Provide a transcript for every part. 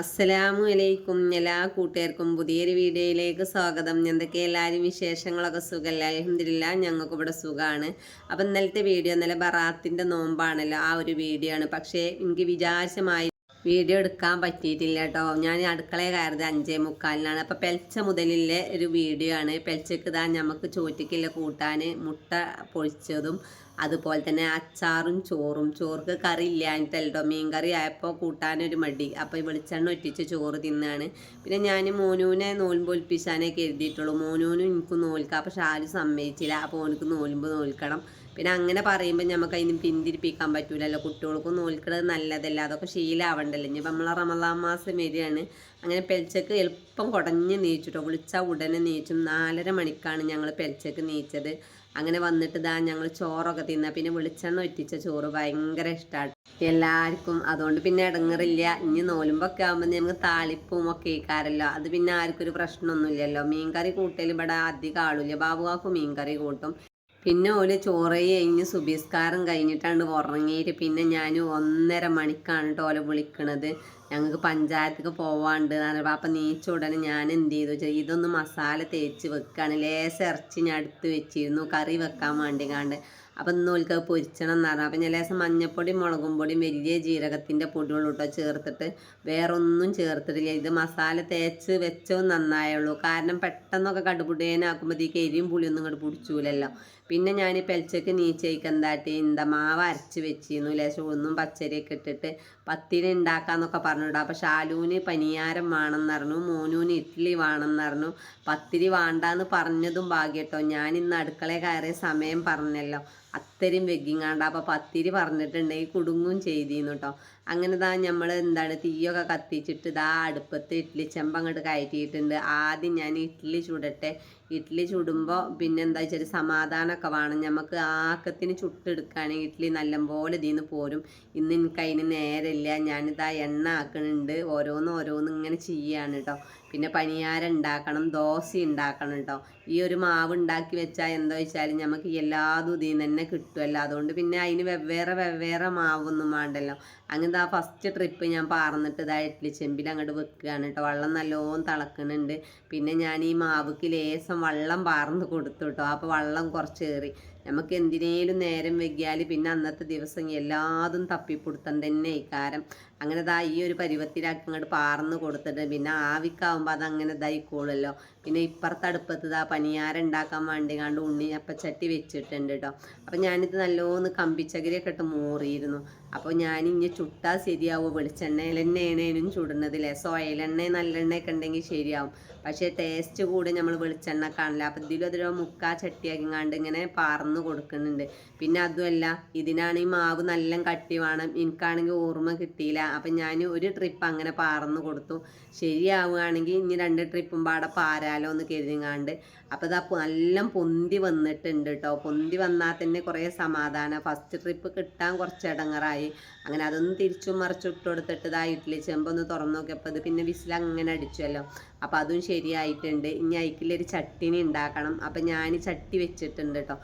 അസ്സലാമു അലൈക്കും എല്ലാ കൂട്ടുകാർക്കും പുതിയൊരു വീഡിയോയിലേക്ക് സ്വാഗതം. എന്തൊക്കെ എല്ലാവരും വിശേഷങ്ങളൊക്കെ സുഖമല്ല അലഹമില്ല ഞങ്ങൾക്ക് ഇവിടെ സുഖമാണ് അപ്പം ഇന്നലത്തെ വീഡിയോ ഇന്നലെ ബറാത്തിന്റെ നോമ്പാണല്ലോ ആ ഒരു വീഡിയോ ആണ്. പക്ഷേ എനിക്ക് വിചാരിച്ചമായി വീഡിയോ എടുക്കാൻ പറ്റിയിട്ടില്ല കേട്ടോ. ഞാൻ അടുക്കളയെ കയറിയത് അഞ്ചേ മുക്കാലിനാണ്. അപ്പം പെൽച്ച മുതലിലെ ഒരു വീഡിയോ ആണ്. പെൽച്ചക്ക് ഇതാ നമുക്ക് ചോറ്റിക്കില്ല കൂട്ടാൻ മുട്ട പൊളിച്ചതും അതുപോലെ തന്നെ അച്ചാറും ചോറും. ചോർക്ക് കറി ഇല്ലാഞ്ഞിട്ടല്ലോ മീൻ കറി ആയപ്പോൾ കൂട്ടാനൊരു മടി. അപ്പോൾ ഈ വെളിച്ചെണ്ണ ഒറ്റിച്ച് ചോറ് തിന്നാണ്. പിന്നെ ഞാൻ മോനൂനെ നോൽമ്പ് ഒൽപ്പിച്ചാനേ കരുതിയിട്ടുള്ളൂ മോനൂനും എനിക്ക് നോൽക്കാം. പക്ഷെ ആരും സമ്മതിച്ചില്ല. അപ്പോൾ ഓനക്ക് നോൽമ്പ് നോൽക്കണം. പിന്നെ അങ്ങനെ പറയുമ്പോൾ നമുക്ക് അതിന് പിന്തിരിപ്പിക്കാൻ പറ്റൂലല്ലോ. കുട്ടികൾക്കും നോൽക്കണത് നല്ലതല്ല? അതൊക്കെ ശീലമാവണ്ടല്ലോ ഇനി നമ്മളെ റമദാൻ മാസം വരികയാണ്. അങ്ങനെ പെൽച്ചക്ക് എളുപ്പം കുടഞ്ഞ് നീച്ചിട്ടോ വിളിച്ച ഉടനെ നീച്ചും. നാലര മണിക്കാണ് ഞങ്ങൾ പെൽച്ചക്ക് നീച്ചത്. അങ്ങനെ വന്നിട്ട് ഇതാ ഞങ്ങൾ ചോറൊക്കെ തിന്ന. പിന്നെ വെളിച്ചെണ്ണ ഒറ്റിച്ച ചോറ് ഭയങ്കര ഇഷ്ടമാണ് എല്ലാവർക്കും അതുകൊണ്ട് പിന്നെ ഇടങ്ങറില്ല ഇനി നോലുമ്പൊക്കെ ആകുമ്പോൾ നമുക്ക് താളിപ്പും ഒക്കെ ഇക്കാരല്ലോ അത് പിന്നെ ആർക്കും ഒരു പ്രശ്നമൊന്നുമില്ലല്ലോ. മീൻകറി കൂട്ടൽ ഇവിടെ അധികം ആളില്ല. ബാബുവാക്കും മീൻകറി കൂട്ടും. പിന്നെ ഓൽ ചോറ് കഴിഞ്ഞ് സുബിസ്കാരം കഴിഞ്ഞിട്ടാണ് ഉറങ്ങിയിട്ട് പിന്നെ ഞാൻ ഒന്നര മണിക്കാണ് കേട്ടോ ഓലെ വിളിക്കണത്. ഞങ്ങൾക്ക് പഞ്ചായത്തേക്ക് പോവാണ്ട് പറഞ്ഞപ്പോൾ അപ്പം നീച്ച ഉടനെ ഞാൻ എന്ത് ചെയ്തു വെച്ചാൽ ഇതൊന്ന് മസാല തേച്ച് വെക്കുകയാണ് ലേശം ഇറച്ചി ഞാൻ അടുത്ത് വെച്ചിരുന്നു. കറി വെക്കാൻ വേണ്ടി കാണ്ട് അപ്പം ഇന്ന് ഓൽക്ക് പൊരിച്ചണം എന്ന് പറഞ്ഞു. അപ്പം ഞാൻ ലേശം മഞ്ഞപ്പൊടി മുളകും പൊടിയും വലിയ ജീരകത്തിന്റെ പൊടികളും ചേർത്തിട്ട് വേറൊന്നും ചേർത്തിട്ടില്ല. ഇത് മസാല തേച്ച് വെച്ചോ നന്നായുള്ളൂ. കാരണം പെട്ടെന്നൊക്കെ കടുപുടേനാക്കുമ്പോഴത്തേക്ക് എരിയും പുളിയൊന്നും ഇങ്ങോട്ട് പിടിച്ചൂലല്ലോ. പിന്നെ ഞാൻ പെൽച്ചക്ക് നീച്ചയ്ക്ക് എന്താട്ടി? എന്താ മാവ് അരച്ച് വെച്ചിരുന്നു. ലേശം ഒന്നും പച്ചരിയൊക്കെ ഇട്ടിട്ട് പത്തിരി ഉണ്ടാക്കാന്നൊക്കെ പറഞ്ഞിട്ട് അപ്പോൾ ഷാലൂന് പനിയാരം വേണമെന്ന് പറഞ്ഞു മോനൂന് ഇഡ്ഡലി വേണമെന്ന് പറഞ്ഞു പത്തിരി വേണ്ടാന്ന് പറഞ്ഞതും ഭാഗ്യട്ടോ. ഞാൻ ഇന്ന് അടുക്കളയിൽ കയറിയ സമയം പറഞ്ഞല്ലോ. അത്രയും വെക്കിങ്ങാണ്ട് അപ്പോൾ പത്തിരി പറഞ്ഞിട്ടുണ്ടെങ്കിൽ കുടുങ്ങും ചെയ്തിരുന്നു കേട്ടോ അങ്ങനെ ദാ നമ്മൾ എന്താണ് തീയൊക്കെ കത്തിച്ചിട്ട് ദാ അടുപ്പത്ത് ഇഡ്ഡലി ചെമ്പ് അങ്ങോട്ട് കയറ്റിയിട്ടുണ്ട്. ആദ്യം ഞാൻ ഇഡ്ഡലി ചുടട്ടെ. ഇഡ്ഡലി ചുടുമ്പോൾ പിന്നെ എന്താ വെച്ചാൽ സമാധാനമൊക്കെ വേണം. നമുക്ക് ആക്കത്തിന് ചുട്ടെടുക്കുകയാണെങ്കിൽ ഇഡ്ഡലി നല്ലപോലെ ഇതിൽ നിന്ന് പോരും. ഇന്ന് എനിക്ക് അതിന് നേരമില്ല ഞാനിതാ എണ്ണ ആക്കണുണ്ട്. ഓരോന്ന് ഓരോന്ന് ഇങ്ങനെ ചെയ്യാണ് കേട്ടോ പിന്നെ പണിയാരം ഉണ്ടാക്കണം ദോശ ഉണ്ടാക്കണം കേട്ടോ ഈ ഒരു മാവ് ഉണ്ടാക്കി വെച്ചാൽ എന്താ വെച്ചാൽ നമുക്ക് എല്ലാതും ഇതിൽ നിന്ന് തന്നെ കിട്ടുമല്ലോ അതുകൊണ്ട് പിന്നെ അതിന് വെവ്വേറെ വെവ്വേറെ മാവൊന്നും വേണ്ടല്ലോ. അങ്ങനത്തെ ആ ഫസ്റ്റ് ട്രിപ്പ് ഞാൻ പാർന്നിട്ട് ഇതാ ഇഡ്ഡലി ചെമ്പിൽ അങ്ങോട്ട് വെക്കുകയാണ് കേട്ടോ. വെള്ളം നല്ലോണം തിളക്കുന്നുണ്ട് പിന്നെ ഞാൻ ഈ മാവ്ക്ക് ലേസം വെള്ളം പാർന്ന് കൊടുത്തു കേട്ടോ. അപ്പോൾ വെള്ളം കുറച്ചേറി നമുക്ക് എന്തിനേലും നേരം വെക്കിയാൽ പിന്നെ അന്നത്തെ ദിവസം എല്ലാതും തപ്പിപ്പിടുത്തം തന്നെ ഇക്കാരം അങ്ങനെ ദാ ഈ ഒരു പരുവത്തിലാക്കി അങ്ങോട്ട് പാർന്ന് കൊടുത്തിട്ട് പിന്നെ ആവിക്കാവുമ്പോൾ അത് അങ്ങനെ പിന്നെ ഇപ്പുറത്തെ അടുപ്പത്ത് ഇതാ പണിയാരം ഉണ്ടാക്കാൻ വേണ്ടി കണ്ട് ഉണ്ണി അപ്പച്ചട്ടി വെച്ചിട്ടുണ്ട് കേട്ടോ അപ്പം ഞാനിത് നല്ലോന്ന് കമ്പിച്ചകരിയൊക്കെ ഇട്ട് മൂറിയിരുന്നു. അപ്പോൾ ഇനി ചുട്ടാൽ ശരിയാവും? വെളിച്ചെണ്ണയിൽ തന്നെയാണ് ചുടുന്നതില്ലേ സോയിലെണ്ണ നല്ലെണ്ണയൊക്കെ ഉണ്ടെങ്കിൽ ശരിയാവും. പക്ഷേ ടേസ്റ്റ് കൂടെ നമ്മൾ വെളിച്ചെണ്ണ കാണില്ല അപ്പം ഇതിലും അതിലോ മുക്കാ ചട്ടിയാക്കി കണ്ട് ഇങ്ങനെ പാർന്ന് കൊടുക്കുന്നുണ്ട്. പിന്നെ അതുമല്ല ഇതിനാണ് ഈ മാവ് നല്ല കട്ടി വേണം. എനിക്കാണെങ്കിൽ ഓർമ്മ കിട്ടിയില്ല. അപ്പം ഞാൻ ഒരു ട്രിപ്പ് അങ്ങനെ പാർന്ന് കൊടുത്തു. ശരിയാവുകയാണെങ്കിൽ ഇനി രണ്ട് ട്രിപ്പും പാടെ പാരാലോ എന്ന് കരുതിങ്ങാണ്ട്. അപ്പോൾ ഇതാ നല്ല പൊന്തി വന്നിട്ടുണ്ട് കേട്ടോ പൊന്തി വന്നാൽ തന്നെ കുറേ സമാധാനം. ഫസ്റ്റ് ട്രിപ്പ് കിട്ടാൻ കുറച്ച് ഇടങ്ങറായി അങ്ങനെ അതൊന്ന് തിരിച്ചും മറിച്ചും ഇട്ട് കൊടുത്തിട്ട് ഇതാ ഇഡ്ഡലി ചെമ്പൊന്ന് തുറന്നു നോക്കിയപ്പോൾ അത് പിന്നെ വിസിൽ അങ്ങനെ അടിച്ചല്ലോ. അപ്പോൾ അതും ശരിയായിട്ടുണ്ട്. ഇനി അയക്കിലൊരു ചട്ടിനി ഉണ്ടാക്കണം. അപ്പം ഞാൻ ചട്ടി വെച്ചിട്ടുണ്ട് കേട്ടോ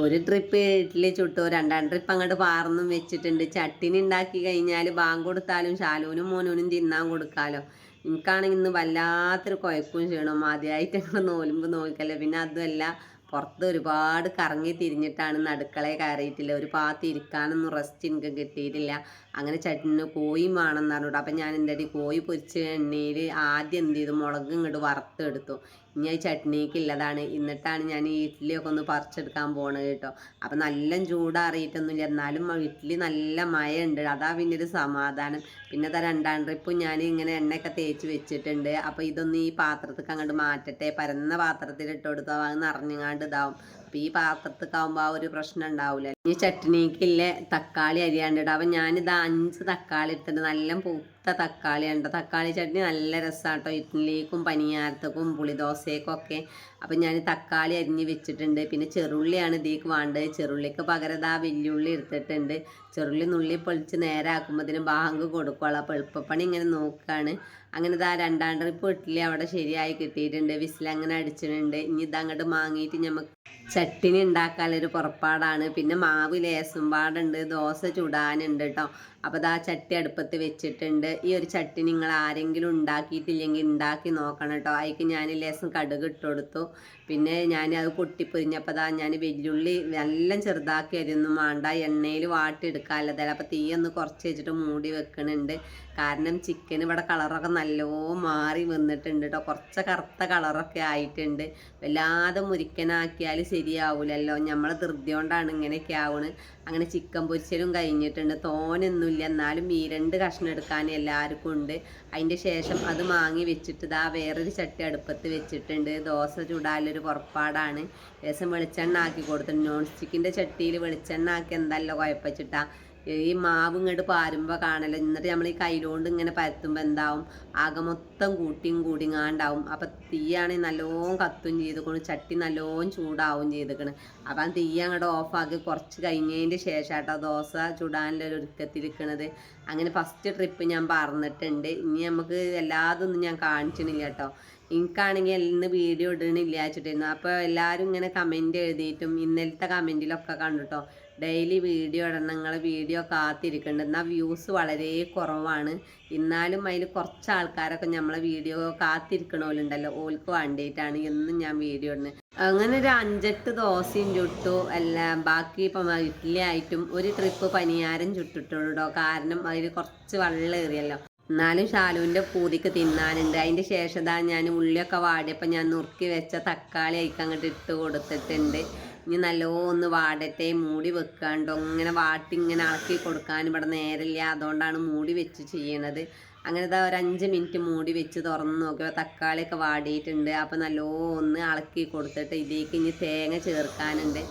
ഒരു ട്രിപ്പ് ഇഡ്ഡലി ചുട്ടു. രണ്ടാം ട്രിപ്പ് അങ്ങോട്ട് പാർന്നും വെച്ചിട്ടുണ്ട്. ചട്ടിനി ഉണ്ടാക്കി കഴിഞ്ഞാൽ ബാങ്ക് കൊടുത്താലും ശാലൂനും മോനൂനും തിന്നാൻ കൊടുക്കാലോ. എനിക്കാണെങ്കിൽ ഇന്ന് വല്ലാത്തൊരു കുഴക്കും ചെയ്യണം ആദ്യമായിട്ട് ഞങ്ങൾ നോലുമ്പ് നോക്കല്ലേ പിന്നെ അതുമല്ല പുറത്ത് ഒരുപാട് കറങ്ങി തിരിഞ്ഞിട്ടാണ് നടുക്കളെ കയറിയിട്ടില്ല. ഒരു ഭാഗത്ത് ഇരിക്കാനൊന്നും റെസ്റ്റ് എനിക്ക് കിട്ടിയിട്ടില്ല. അങ്ങനെ ചട്ടിന് കോയും വേണമെന്ന് പറഞ്ഞിട്ട് അപ്പം ഞാൻ എന്റെ അടി കോഴി പൊരിച്ച് എണ്ണയിൽ ആദ്യം എന്ത് ചെയ്തു? മുളക് ഇങ്ങോട്ട് വറുത്തെടുത്തു. ഇനി ചട്നിക്ക് ഉള്ളതാണ് എന്നിട്ടാണ് ഞാൻ ഈ ഇഡ്ഡലിയൊക്കെ ഒന്ന് പറിച്ചെടുക്കാൻ പോണത് കേട്ടോ. അപ്പം നല്ല ചൂടാറിയിട്ടൊന്നുമില്ല എന്നാലും ഇഡ്ഡലി നല്ല മഴ ഉണ്ട് അതാ പിന്നെ ഒരു സമാധാനം. പിന്നെ അതാ രണ്ടാം ട്രിപ്പും ഞാൻ ഇങ്ങനെ എണ്ണയൊക്കെ തേച്ച് വെച്ചിട്ടുണ്ട്. അപ്പോൾ ഇതൊന്ന് ഈ പാത്രത്തേക്ക് അങ്ങോട്ട് മാറ്റട്ടെ. പരന്ന പാത്രത്തിൽ ഇട്ട് കൊടുത്താൽ അത് നിറഞ്ഞങ്ങാണ്ട് ഇതാവും. അപ്പം ഈ പാത്രത്തേക്കാവുമ്പോൾ ആ ഒരു പ്രശ്നം ഉണ്ടാവില്ല ഇനി ചട്നിക്കില്ലേ തക്കാളി അരിയാണ്ടിട്ട് അപ്പം ഞാനിത് അഞ്ച് തക്കാളി എടുത്തിട്ട് നല്ല പൂത്ത തക്കാളി ഉണ്ട് തക്കാളി ചട്നി നല്ല രസമാണ് കേട്ടോ ഇഡ്ഡലിക്കും പനിയാരത്തേക്കും പുളിദോശയ്ക്കും ഒക്കെ അപ്പം ഞാൻ തക്കാളി അരിഞ്ഞ് വെച്ചിട്ടുണ്ട്. പിന്നെ ചെറുള്ളിയാണ് ഇതിലേക്ക് വേണ്ടത്. ചെറുള്ളിക്ക് പകരം ഇതാ വെല്ലുള്ളി എടുത്തിട്ടുണ്ട്. ചെറുള്ളി നുള്ളി പൊളിച്ച് നേരാക്കുമ്പോഴത്തേനും ബാങ്ക് കൊടുക്കുള്ളൂ അപ്പോൾ എളുപ്പപ്പണി ഇങ്ങനെ നോക്കുകയാണ് അങ്ങനെ ഇതാ രണ്ടാം ട്രിപ്പ് ഇഡ്ഡലി അവിടെ ശരിയായി കിട്ടിയിട്ടുണ്ട്. വിസിൽ അങ്ങനെ അടിച്ചിട്ടുണ്ട്. ഇനി ഇത് അങ്ങോട്ട് മാങ്ങിയിട്ട് നമുക്ക് ചട്ടിനി ഉണ്ടാക്കാനൊരു പുറപ്പാടാണ്. പിന്നെ മാവ് ലേസും പാടുണ്ട്. ദോശ ചുടാനുണ്ട് കേട്ടോ അപ്പോൾ അത് ആ ചട്ടി അടുപ്പത്ത് വെച്ചിട്ടുണ്ട്. ഈ ഒരു ചട്ടി നിങ്ങൾ ആരെങ്കിലും ഉണ്ടാക്കിയിട്ടില്ലെങ്കിൽ ഉണ്ടാക്കി നോക്കണം കേട്ടോ അതിക്ക് ഞാൻ ലേസം കടുക് ഇട്ട് കൊടുത്തു. പിന്നെ ഞാൻ അത് പൊട്ടിപ്പൊരിഞ്ഞപ്പോൾ അതാ ഞാൻ വെല്ലുള്ളി നല്ല ചെറുതാക്കി അരിയൊന്നും വേണ്ട എണ്ണയിൽ വാട്ടിയെടുക്കാനുള്ളതല്ല. അപ്പോൾ തീയൊന്ന് കുറച്ച് വെച്ചിട്ട് മൂടി വെക്കണുണ്ട്. കാരണം ചിക്കൻ ഇവിടെ കളറൊക്കെ നല്ലോ മാറി വന്നിട്ടുണ്ട് കേട്ടോ കുറച്ച് കറുത്ത കളറൊക്കെ ആയിട്ടുണ്ട്. വല്ലാതെ മുരിക്കനാക്കിയാൽ ശരിയാവില്ലല്ലോ നമ്മൾ ധൃതി കൊണ്ടാണ് ഇങ്ങനെയൊക്കെ ആവുന്നത് അങ്ങനെ ചിക്കൻ പൊരിച്ചലും കഴിഞ്ഞിട്ടുണ്ട്. തോനൊന്നുമില്ല എന്നാലും ഈ രണ്ട് കഷ്ണം എടുക്കാൻ എല്ലാവർക്കും ഉണ്ട്. അതിന്റെ ശേഷം അത് മാങ്ങി വെച്ചിട്ട് ഇതാ വേറൊരു ചട്ടി അടുപ്പത്ത് വെച്ചിട്ടുണ്ട്. ദോശ ചുടാലൊരു പുറപ്പാടാണ്. ശേഷം വെളിച്ചെണ്ണ ആക്കി കൊടുത്തിട്ടുണ്ട്. നോൺ സ്റ്റിക്കിന്റെ ചട്ടിയിൽ വെളിച്ചെണ്ണ ആക്കി എന്തല്ലോ കുഴപ്പച്ചിട്ടാ? ഈ മാവ് ഇങ്ങോട്ട് പാരുമ്പോൾ കാണല്ല എന്നിട്ട് നമ്മൾ ഈ കയ്യിലോണ്ട് ഇങ്ങനെ പരത്തുമ്പോൾ എന്താവും? ആകെ മൊത്തം കൂട്ടിയും കൂടിങ്ങാണ്ടാവും. അപ്പം തീയാണെങ്കിൽ നല്ലോണം കത്തും ചെയ്തുകൊണ്ട് ചട്ടി നല്ലോണം ചൂടാവും ചെയ്തിക്കണ്. അപ്പം തീ അങ്ങോട്ട് ഓഫാക്കി കുറച്ച് കഴിഞ്ഞതിന്റെ ശേഷാട്ടോ ദോശ ചുടാനുള്ള ഒരു ഒരുക്കത്തിരിക്കണത് അങ്ങനെ ഫസ്റ്റ് ട്രിപ്പ് ഞാൻ പറഞ്ഞിട്ടുണ്ട്. ഇനി നമുക്ക് എല്ലാതൊന്നും ഞാൻ കാണിച്ചിട്ടില്ല കേട്ടോ എനിക്കാണെങ്കിൽ ഇന്ന് വീഡിയോ ഇടണില്ല വെച്ചിട്ടായിരുന്നു അപ്പോൾ എല്ലാവരും ഇങ്ങനെ കമന്റ് എഴുതിയിട്ടും ഇന്നലത്തെ കമന്റിലൊക്കെ കണ്ടുട്ടോ. ഡെയിലി വീഡിയോ ഇടണം നിങ്ങൾ വീഡിയോ കാത്തിരിക്കുന്നുണ്ട് എന്നാൽ വ്യൂസ് വളരെ കുറവാണ്. എന്നാലും അതിൽ കുറച്ച് ആൾക്കാരൊക്കെ നമ്മളെ വീഡിയോ കാത്തിരിക്കണോലുണ്ടല്ലോ. ഓൾക്ക് വേണ്ടിയിട്ടാണ് എന്നും ഞാൻ വീഡിയോ ഇടുന്നത് അങ്ങനെ ഒരു അഞ്ചെട്ട് ദോശയും ചുട്ടു. അല്ല ബാക്കി ഇപ്പം ഇഡ്ഡലി ആയിട്ടും ഒരു ട്രിപ്പ് പനിയാരം ചുട്ടിട്ടുള്ളൂ കാരണം അതിൽ കുറച്ച് വെള്ളം ഏറിയല്ലോ. എന്നാലും ഷാലുവിന്റെ പൂതിക്ക് തിന്നാനുണ്ട്. അതിന്റെ ശേഷം ഞാൻ ഉള്ളിയൊക്കെ വാടിയപ്പോൾ ഞാൻ നുറുക്കി വെച്ച തക്കാളി അങ്ങോട്ട് ഇട്ട് കൊടുത്തിട്ടുണ്ട്. ഇനി നല്ലോന്ന് വാടട്ടെ മൂടി വെക്കാണ്ടോ? ഇങ്ങനെ വാട്ടി ഇങ്ങനെ ഇളക്കി കൊടുക്കാൻ ഇവിടെ നേരമില്ല. അതുകൊണ്ടാണ് മൂടി വെച്ച് ചെയ്യണത്. അങ്ങനെ ഇതാ ഒരു അഞ്ച് മിനിറ്റ് മൂടി വെച്ച് തുറന്ന് നോക്കിയപ്പോൾ തക്കാളിയൊക്കെ വാടിയിട്ടുണ്ട്. അപ്പോൾ നല്ലോന്ന് ഇളക്കി കൊടുത്തിട്ട് ഇതിലേക്ക് ഇനി തേങ്ങ ചേർക്കാനുണ്ട്.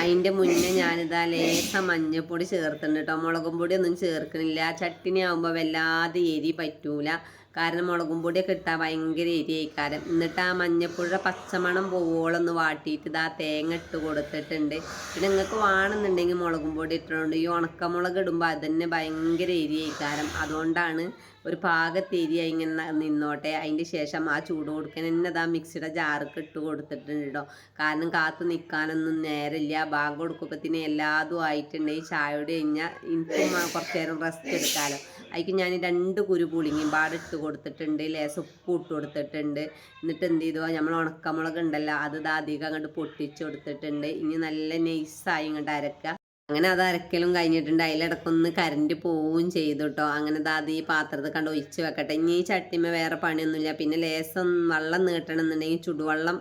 അതിന്റെ മുന്നേ ഞാനിതാ ലേസ മഞ്ഞപ്പൊടി ചേർത്തിട്ടുണ്ട് കേട്ടോ മുളകും പൊടി ഒന്നും ചേർക്കണില്ല. ചട്ടിനി ആകുമ്പോൾ വല്ലാതെ എരി പറ്റൂല. കാരണം മുളകും പൊടിയൊക്കെ ഇട്ടാൽ ഭയങ്കര എരിയായിക്കാരം. എന്നിട്ട് ആ മഞ്ഞപ്പുഴ പച്ചമണം പോവോളൊന്ന് വാട്ടിയിട്ട് ഇതാ തേങ്ങ ഇട്ട് കൊടുത്തിട്ടുണ്ട്. പിന്നെ നിങ്ങൾക്ക് വേണമെന്നുണ്ടെങ്കിൽ മുളകും പൊടി ഇട്ടിട്ടുണ്ട്. ഈ ഉണക്കമുളക് ഇടുമ്പോൾ അത് തന്നെ ഭയങ്കര എരിയായിക്കാരം. അതുകൊണ്ടാണ് ഒരു പാകത്ത് എരിയ ഇങ്ങനെ നിന്നോട്ടെ. അതിന്റെ ശേഷം ആ ചൂട് കൊടുക്കാൻ തന്നെ അതാ മിക്സിയുടെ ജാർക്ക് ഇട്ട് കൊടുത്തിട്ടുണ്ട് കേട്ടോ കാരണം കാത്തു നിൽക്കാനൊന്നും നേരമില്ല. ബാങ്ക് കൊടുക്കുമ്പോഴത്തേന് എല്ലാതും ആയിട്ടുണ്ട്. ഈ ചായയോട് കഴിഞ്ഞാൽ എനിക്കും കുറച്ച് നേരം റെസ്റ്റ് എടുക്കാമല്ലോ അതിക്ക് ഞാൻ രണ്ട് കുരു പുളിങ്ങിയും പാടിട്ട് കൊടുത്തിട്ടുണ്ട്. ലേസ് ഉപ്പ് ഇട്ട് കൊടുത്തിട്ടുണ്ട്. എന്നിട്ട് എന്ത് ചെയ്തു? നമ്മൾ ഉണക്കമുളക് ഉണ്ടല്ലോ അത് അധികം അങ്ങോട്ട് പൊട്ടിച്ച് കൊടുത്തിട്ടുണ്ട്. ഇനി നല്ല നൈസായി ഇങ്ങോട്ട് അരക്കുക. അങ്ങനെ അത് അരക്കലും കഴിഞ്ഞിട്ടുണ്ട്. അതിലിടക്കൊന്ന് കരണ്ട് പോവുകയും ചെയ്തു കേട്ടോ അങ്ങനെ അത് ഈ പാത്രത്തിൽ കണ്ട് ഒഴിച്ച് വെക്കട്ടെ. ഇനി ഈ ചട്ടിമ വേറെ പണിയൊന്നുമില്ല. പിന്നെ ലേസം വെള്ളം നീട്ടണമെന്നുണ്ടെങ്കിൽ ചുടുവെള്ളം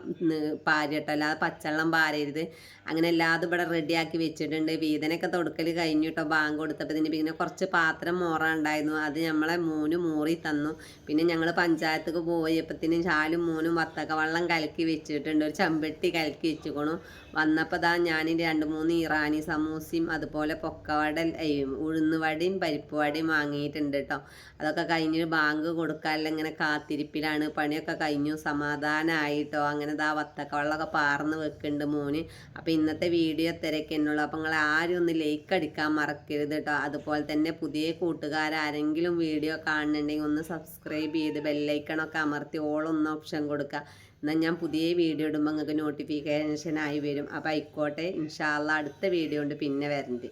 പാരട്ടോ. അല്ലാതെ പച്ചവെള്ളം പാരരുത്. അങ്ങനെ എല്ലാതും ഇവിടെ റെഡിയാക്കി വെച്ചിട്ടുണ്ട്. വീതനൊക്കെ തൊടുക്കൽ കഴിഞ്ഞു കേട്ടോ ബാങ്ക് കൊടുത്തപ്പോൾ പിന്നെ കുറച്ച് പാത്രം മോറ ഉണ്ടായിരുന്നു. അത് നമ്മളെ മൂന്ന് മൂറി തന്നു. പിന്നെ ഞങ്ങൾ പഞ്ചായത്തേക്ക് പോയപ്പോഴത്തേനും ചാലും മൂന്നും വത്തക്ക വെള്ളം കലക്കി വെച്ചിട്ടുണ്ട്. ഒരു ചമ്പെട്ടി കലക്കി വെച്ചുകൊണു വന്നപ്പോൾ ദാ ഞാൻ രണ്ട് മൂന്ന് ഇറാനി സമൂസയും അതുപോലെ പൊക്കവട ഉഴുന്നുവടയും പരിപ്പ് വടയും വാങ്ങിയിട്ടുണ്ട് കേട്ടോ അതൊക്കെ കഴിഞ്ഞ് ബാങ്ക് കൊടുക്കാനുള്ള ഇങ്ങനെ കാത്തിരിപ്പിലാണ്. പണിയൊക്കെ കഴിഞ്ഞു സമാധാനമായിട്ടോ അങ്ങനെ ദാ വത്തക്ക വെള്ളമൊക്കെ പാർന്ന് വെക്കുന്നുണ്ട് മോന്. അപ്പോൾ ഇന്നത്തെ വീഡിയോ തിരക്കെന്നുള്ളൂ അപ്പോൾ നിങ്ങൾ ആരും ഒന്ന് ലൈക്ക് അടിക്കാൻ മറക്കരുത് കേട്ടോ അതുപോലെ തന്നെ പുതിയ കൂട്ടുകാരാരെങ്കിലും വീഡിയോ കാണുന്നുണ്ടെങ്കിൽ ഒന്ന് സബ്സ്ക്രൈബ് ചെയ്ത് ബെല്ലൈക്കണൊക്കെ അമർത്തി ഓളൊന്ന് ഓപ്ഷൻ കൊടുക്കുക എന്നാൽ ഞാൻ പുതിയ വീഡിയോ ഇടുമ്പോൾ നിങ്ങൾക്ക് നോട്ടിഫിക്കേഷൻ ആയി വരും. അപ്പോൾ ആയിക്കോട്ടെ. ഇൻഷാല്ല അടുത്ത വീഡിയോ ഉണ്ട്. പിന്നെ വരണ്ട്.